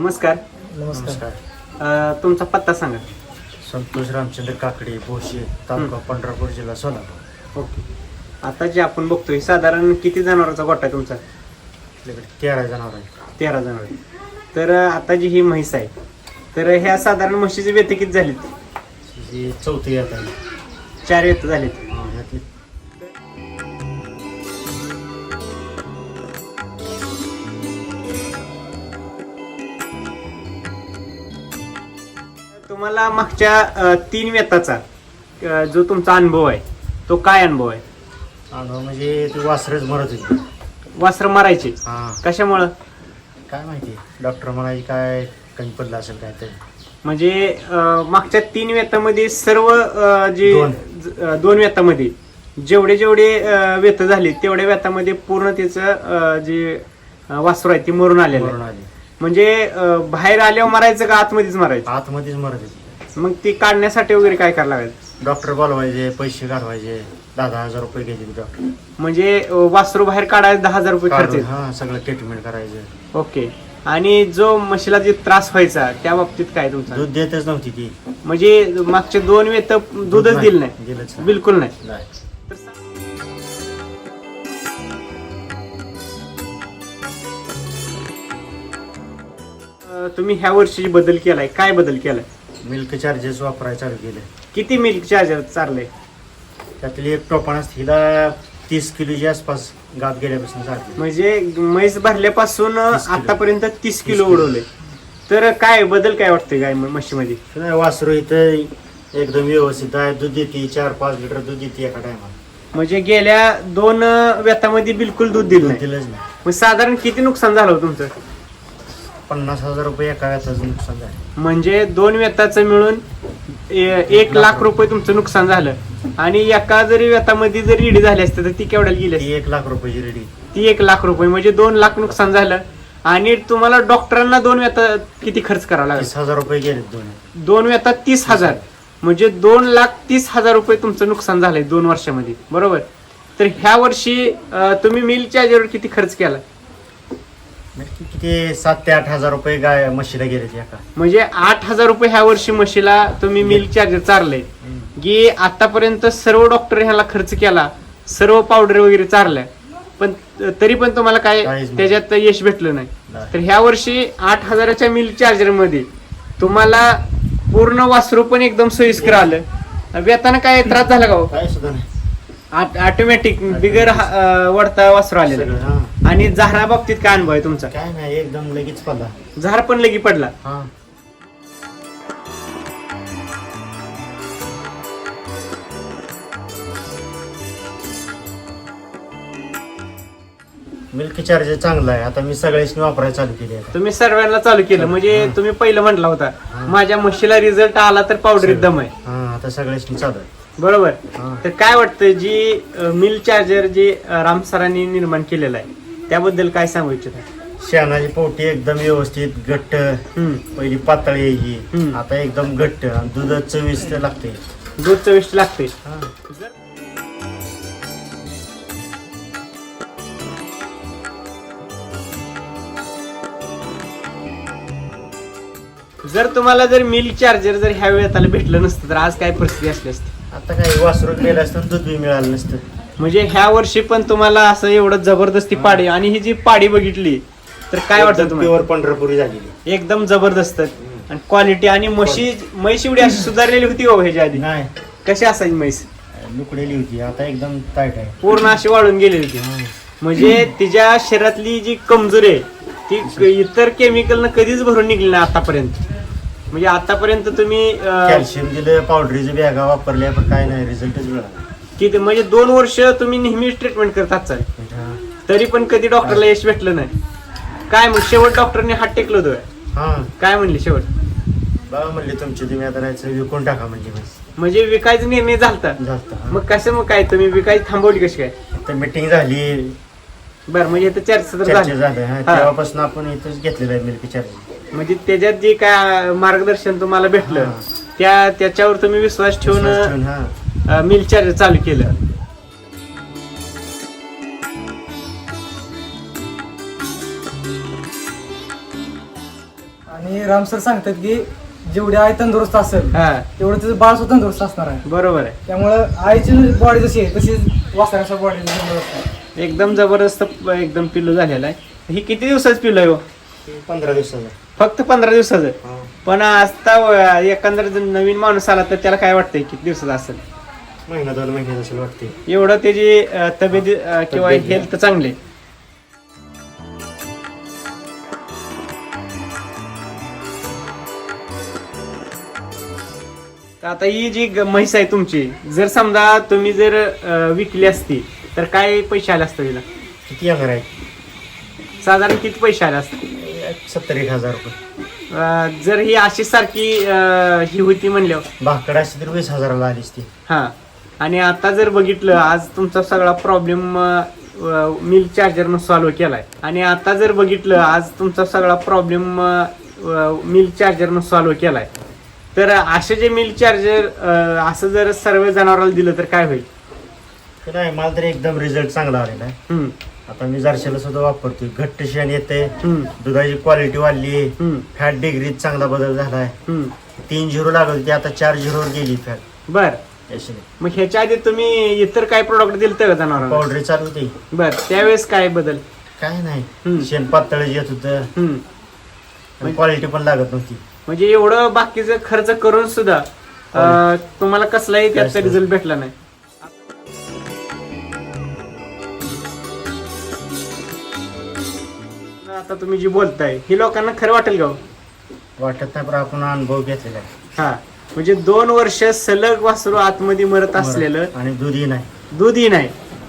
नमस्कार. नमस्कार. अ, तुमचा पत्ता सांगा. संतोष रामचंद्र काकडे भोशी तालुका पंढरपूर जिल्हा सोलापूर. ओके. आता जे आपण बघतोय साधारण किती जनावरांचा गोठा आहे तुमचा? आपल्याकडे तेरा जनावर आहे तेरा जनावर तर अ, आता जी ही म्हैस आहे तर ह्या साधारण म्हशीचे व्यते किती झालीत? ही चौथी येत आहे. चार व्यत झालीत. तुम्हाला मागच्या अ, तीन व्यताचा अ, जो तुमचा अनुभव आहे तो काय अनुभव आहे? अनुभव म्हणजे ती वासरच मरत होती. वासर मारायचे. हा. कशामुळं? काय माहिती? डॉक्टर म्हणायची काय कमी पडलं असेल काय तरी. म्हणजे अ, मागच्या तीन व्यतामध्ये सर्व अ, जे दोन. ज- अ, दोन व्यतामध्ये जेवढे जेवढे अ, व्यत झाले तेवढ्या व्यतामध्ये पूर्ण त्याचं अ, जे अ, वासरू आहे ती मरून आलेलं मरून आली. म्हणजे अ, बाहेर आल्यावर मारायचं का आतमध्येच मारायचं? आतमध्येच होती मग ती काढण्यासाठी वगैरे काय करायला लागेल? डॉक्टर बोलवायचे पैसे घालवायचे दहा दहा हजार रुपये घ्यायचे डॉक्टर म्हणजे अ, वासरू बाहेर काढायला दहा हजार रुपये खर्च काढून. हा सगळं ट्रीटमेंट करायचं. ओके. आणि जो म्हशीला जे त्रास व्हायचा त्या बाबतीत काय तुमचा? दूध देतच नव्हती ती. म्हणजे मागचे दोन वेत दूधच नाही, दिलं नाही. दिलंच नाही. बिलकुल नाही. नाही. अ, तुम्ही ह्या वर्षी बदल केलाय काय बदल केलाय? मिल्क चार्जेस वापरायला चालू केले. किती मिल्क चार्जर चाललंय त्यातली एक टोपण हिला तीस किलोच्या आसपास गात गेल्यापासून चालते म्हणजे म्हैस भरल्यापासून 30 किलो. आतापर्यंत तीस किलो किलो. उडवले. तर काय बदल काय वाटतंय गाय म्हशीमध्ये? नाही, वासरू इथं एकदम व्यवस्थित आहे. दूध देते चार पाच लिटर दूध देते एका टायमाला म्हणजे गेल्या दोन अ, व्यतामध्ये बिलकुल दूध दिलं नाही. दिलंच नाही. मग साधारण किती नुकसान झालं हो तुमचं? पन्नास हजार रुपये एका नुकसान झालं. म्हणजे दोन व्यताचं मिळून ए- एक लाख रुपये. तुमचं नुकसान झालं. आणि एका जरी व्यतामध्ये जरी ईडी झाली असते तर ती केवढ्याला गेली असती? ती एक लाख रुपयाची रेडी ती एक लाख रुपये म्हणजे दोन लाख नुकसान झालं. आणि तुम्हाला डॉक्टरांना दोन व्यता किती खर्च करावा लागला? तीस हजार रुपये गेले दोन्ही दोन व्यता तीस हजार. म्हणजे दोन लाख तीस हजार रुपये तुमचं नुकसान झालंय दोन वर्षामध्ये. बरोबर? तर ह्या वर्षी अं, तुम्ही मिल चार्जरवर किती खर्च केला? म्हणजे किती सात ते आठ हजार रुपये गाय म्हशीला गेले ते एका. म्हणजे आठ हजार रुपये ह्या वर्षी म्हशीला तुम्ही मिल चार्जर चारले. की आतापर्यंत सर्व डॉक्टर ह्याला खर्च केला सर्व पावडर वगैरे चारल्या. पण तरी पण तुम्हाला काय काहीच नाही. त्याच्यात यश भेटलं नाही. नाही. तर ह्या वर्षी आठ हजाराच्या मिल चार्जरमध्ये तुम्हाला पूर्ण वासरू पण एकदम सोयीस्कर आलं. व्यताना काय त्रास झाला का हो? काय सुद्धा नाही. ऑटोमॅटिक बिगर अं, वडता वासरू सगळं, आलेलं हा. आणि झारा बाबतीत काय अनुभव आहे तुमचा? काय नाही एकदम लगेच पडला. झार पण लगी पडला. हा. मिल्क चार्जेस चांगला आहे. आता मी सगळ्याच वापरायला चालू केली आहे. तुम्ही सर्वांना चालू केलं. म्हणजे. तुम्ही पहिलं म्हटला होता. माझ्या म्हशीला रिझल्ट आला तर पावडरीत दम आहे. हा आता सगळ्याच चालू आहे. बरोबर. हा. तर काय वाटतं जी मिल चार्जर जे अं, राम सरांनी निर्माण केलेलं आहे त्याबद्दल काय सांगू इच्छिता? शेणाची पोटी एकदम व्यवस्थित घट्ट. हम्म. पहिली पातळ यायची हम्म. आता एकदम घट्ट. आणि दुधात चविष्ट लागते. दूध चविष्ट लागते. जर तुम्हाला जर मिल चार्जर जर ह्या वेळेत आलं भेटलं नसतं तर आज काय परिस्थिती असली असती? आता काय वासरू गेलं असतं दूध बी मिळालं नसतं. म्हणजे ह्या वर्षी पण तुम्हाला असं एवढं जबरदस्ती पाडी आणि ही जी पाडी बघितली तर काय वाटतं तुम्हाला? प्युअर पंढरपुरी झालेली. एकदम जबरदस्त. आणि क्वालिटी आणि म्हशी म्हैस एवढी अशी सुधारलेली होती हो ह्याच्या आधी? नाही. कशी असायची म्हैस? लुकडेली होती. आता एकदम टाईट आहे. पूर्ण अशी वाळून गेलेली होती. म्हणजे तिच्या शरीरातली जी कमजोरी आहे ती क- इतर केमिकल कधीच भरून निघली नाही आतापर्यंत. म्हणजे आतापर्यंत तुम्ही अं, कॅल्शियम दिलं पावडरीचे बॅगा वापरल्या पण काय नाही रिझल्टच मिळाला किती म्हणजे दोन वर्ष तुम्ही नेहमी ट्रीटमेंट करत हा. तरी पण कधी डॉक्टरला यश भेटलं नाही. काय मग शेवट डॉक्टरने हात टेकलं होतं हा. काय म्हणले शेवट? बाबा म्हणले तुमची तुम्ही आता राहायचं विकून टाका म्हणजे बस. म्हणजे विकायचा निर्णय झालता. झालं मग कसं मग काय? तुम्ही विकायची थांबवली कशी काय? तर मीटिंग झाली. बरं म्हणजे इथं चर्चा तर चर्चा झाली. झाली हा. तेव्हापासून आपण इथंच घेतलेलं आहे मिल्क चार्ज म्हणजे त्याच्यात जे काय मार्गदर्शन तुम्हाला भेटलं हा. त्या त्याच्यावर तुम्ही विश्वास ठेवून हा. मिल चालू केलं. राम सर सांगतात की जेवढी आई तंदुरुस्त असेल हा. तेवढं तिचं बाळ सुद्धा तंदुरुस्त असणार आहे. बरोबर आहे. त्यामुळं आईची बॉडी जशी आहे तशीच वासराच्या बॉडी एकदम जबरदस्त प- एकदम पिल्लू झालेला आहे. ही किती दिवसाचं पिल्लू आहे हो? पंधरा दिवसाचा. फक्त पंधरा दिवसाचं? हा. पण आता व- एकंदर जर नवीन माणूस आला तर त्याला काय वाटतंय? किती दिवसाचा असेल? महिना दोन महिन्यात असेल वाटते. एवढं त्याची अं, तब्येत अं, किंवा तब्येत हेल्थ चांगली. तर आता ही जी ग- म्हैस आहे तुमची जर समजा तुम्ही जर अं, विकली असती तर काय पैसे आले असते तिला? किती येणार आहे? साधारण किती पैसे आले असते सत्तर एक हजार रुपये. अं, जर ही अशी सारखी अं, ही होती म्हणल्यावर? भाकड असती तर वीस हजाराला आलीच ती हा. आणि आता जर बघितलं आज तुमचा सगळा प्रॉब्लेम मिल्क चार्जरनं सॉल्व्ह केलाय. आणि आता जर बघितलं आज तुमचा सगळा प्रॉब्लेम मिल्क चार्जरनं सॉल्व्ह केलाय. तर असे जे मिल्क चार्जर असं जर सर्व जनावराला दिलं तर काय होईल? नाही मला तर एकदम रिझल्ट चांगला आलेला आहे. आता मी जरशाला सुद्धा वापरतोय. घट्ट शेण येते दुधाची क्वालिटी वाढली हम्म, फॅट डिग्रीत चांगला बदल झालाय. तीन झिरो लागत होती आता चार झिरोवर गेली फॅट बर. मग ह्याच्या आधी तुम्ही इतर काय प्रोडक्ट दिलं का जनावरांना पावडरी चालू होती. बर त्यावेळेस काय बदल? काय हम्म. नाही शेण पातळ येत होतं हम्म. क्वालिटी पण लागत नव्हती. म्हणजे एवढं बाकीचं खर्च करून सुद्धा अं, तुम्हाला कसलाही त्याचा. रिझल्ट भेटला नाही. आता तुम्ही जी बोलताय ही लोकांना खरं वाटेल का हो? वाटत नाही पण आपण अनुभव घेतलेला आहे. हा. म्हणजे दोन वर्ष सलग वासरू आतमध्ये मरत असलेलं आणि दुधी नाही. दूधही नाही.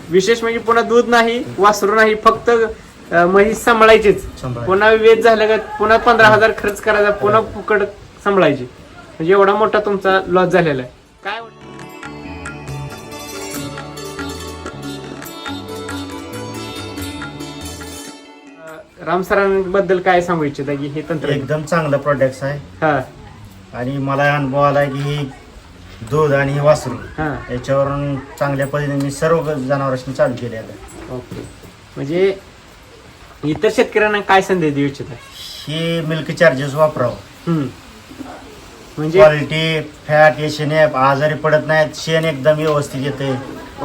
विशेष म्हणजे पुन्हा दूध नाही वासरू नाही फक्त म्हैस सांभाळायचीच. सांभाळायची. पुन्हा वेद झालं का पुन्हा पंधरा हजार खर्च करायचा पुन्हा फुकट सांभाळायची. म्हणजे एवढा मोठा तुमचा लॉस झालेला आहे. काय वाटतं? अं, राम सरांबद्दल काय सांगू इच्छिता की हे तंत्र? एकदम चांगलं प्रोडक्ट आहे. हा. आणि मला अनुभव आला की ही दूध आणि हे वासरू हा. याच्यावरून चांगल्या पद्धतीने मी सर्व जनावरांनी चालू केले आता. ओके. म्हणजे इतर शेतकऱ्यांना काय संदेश देऊ इच्छिता? ही मिल्क चार्जेस वापरावं. हम्म. म्हणजे? क्वालिटी फॅट हे शेण आजारी पडत नाहीत शेण एकदम व्यवस्थित येते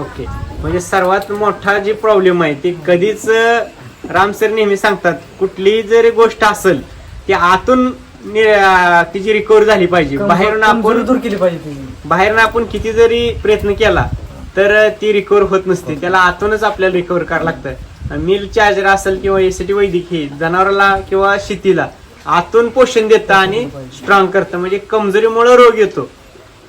ओके. म्हणजे सर्वात मोठा जे प्रॉब्लेम आहे ते कधीच अं, राम सर नेहमी सांगतात कुठलीही जरी गोष्ट असेल ती आतून नि- तिची रिकव्हर झाली पाहिजे. बाहेरून आपण दूर केली पाहिजे तिची बाहेरून आपण किती जरी प्रयत्न केला तर ती रिकव्हर होत नसते. त्याला आतूनच आपल्याला रिकव्हर करावं लागतं. मिल्क चार्जर असेल किंवा एसीटी वैद्यकीय जनावराला किंवा शेतीला आतून पोषण देतं आणि स्ट्रॉंग करतं. म्हणजे कमजोरीमुळे रोग येतो.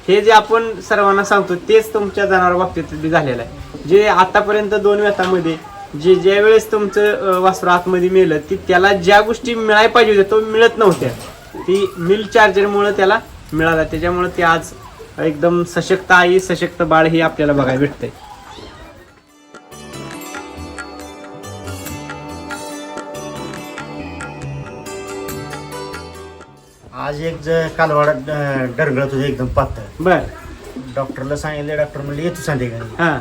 हे जे आपण सर्वांना सांगतो तेच तुमच्या जनावर बाबतीत बी झालेलं आहे. जे आतापर्यंत दोन व्यथामध्ये जे ज्या वेळेस तुमचं अं, वासरू आतमध्ये मेलं ती त्याला ज्या गोष्टी मिळायला पाहिजे होत्या तो मिळत नव्हत्या. ती मिल्क चार्जरमुळे त्याला मिळाला. त्याच्यामुळे ते आज एकदम सशक्त आई सशक्त बाळ हे आपल्याला बघायला भेटतंय आज एक ज कालवाडा डरगळत होते एकदम पातळ. बर. डॉक्टरला सांगितलं डॉक्टर म्हणले येतो संध्याकाळी. हा.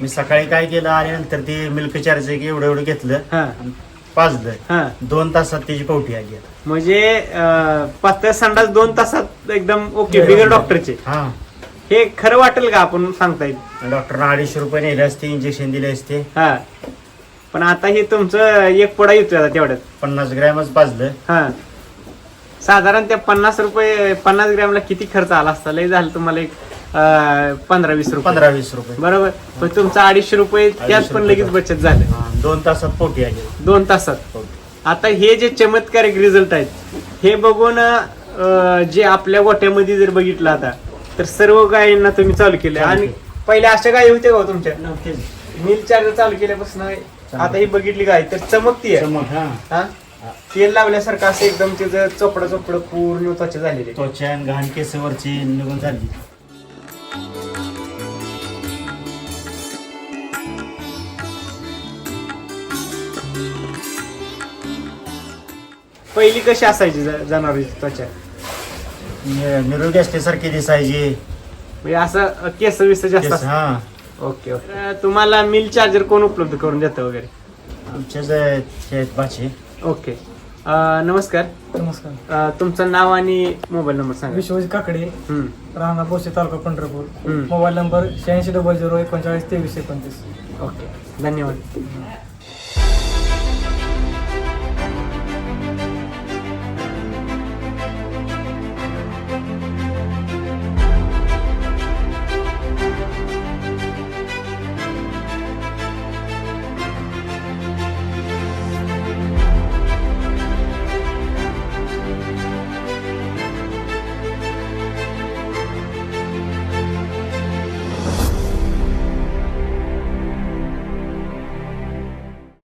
मी सकाळी काय केलं आल्यानंतर ते मिल्क चार्ज एवढं एवढं घेतलं. हा. आणि पाजलं हा. दोन तासात त्याची पावटी आली म्हणजे अं, पातळ संडास दोन तासात एकदम ओके बिगर डॉक्टरचे हा. हे खरं वाटेल का आपण सांगता येईल? डॉक्टरना अडीचशे रुपये नेले असते इंजेक्शन दिले असते. हा. पण आता हे तुमचं एक पोडा येतोय आता तेवढ्यात. पन्नास ग्रॅमच पाजलं हा. साधारण त्या पन्नास रुपये पन्नास ग्रॅमला किती खर्च आला असता? लय झालं तुम्हाला एक पंधरा वीस रुपये. पंधरा वीस रुपये. बरोबर. पण तुमचं अडीचशे रुपये त्यात पण रुपये लगेच बचत झालं. हा, दोन तासात पोटी आली दोन तासात. आता हे जे चमत्कारिक रिझल्ट आहेत हे बघून अं, जे आपल्या गोट्यामध्ये जर बघितलं आता तर सर्व गायींना तुम्ही चालू केलं चालू आणि. पहिले अशा गायी होत्या का हो तुमच्या. मिल चार्जर चालू केल्यापासून आता ही बघितली गाय तर चमकतीये चमक, हा. हा तेल लावल्यासारखं असं एकदम त्याचं चोपडं चोपडं पूर्ण त्वचा झालेली आहे. त्वचा आणि घाण केसवरची निघून झाली पहिली कशी असायची ज- जनावरांची त्वचा? नि- निरोगी असल्यासारखी दिसायची. म्हणजे असं केस विस जास्त केस. हा. Okay okay. तुम्हाला मिल चार्जर कोण उपलब्ध करून देतं वगैरे? आमच्या जे- जे आहेत ओके. अं, नमस्कार. नमस्कार. अं, तुमचं नाव आणि मोबाईल नंबर सांगा. विश्वजित काकडे हम्म, राहणार बोसे तालुका पंढरपूर. हम्म. मोबाईल नंबर शहाऐंशी डबल झिरो एकोणचाळीस तेवीस एकोणतीस. ओके. धन्यवाद.